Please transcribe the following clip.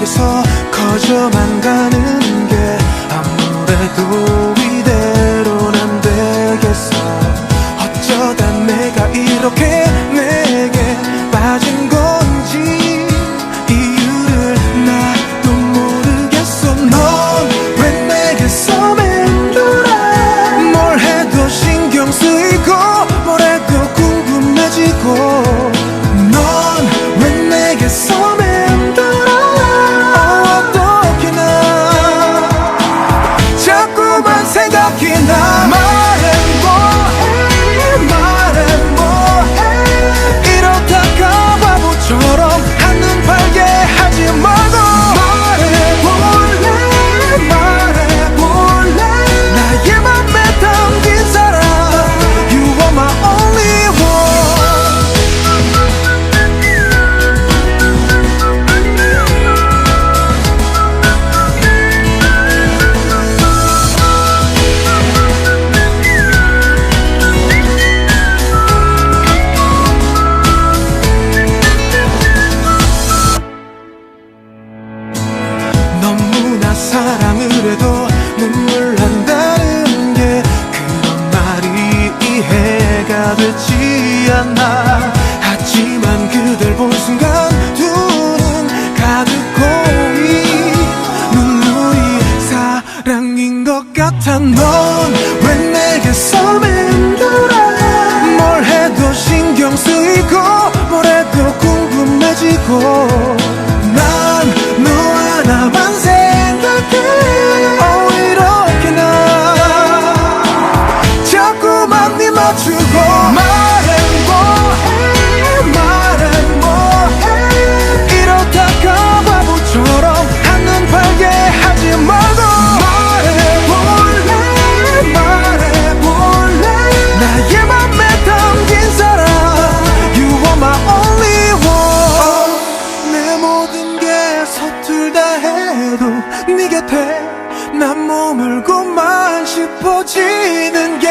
내게서 커져만 가는 게 아무래도 같아 넌왜 내게 섬을? 다 해도 네 곁에 난 머물고만 싶어지는 게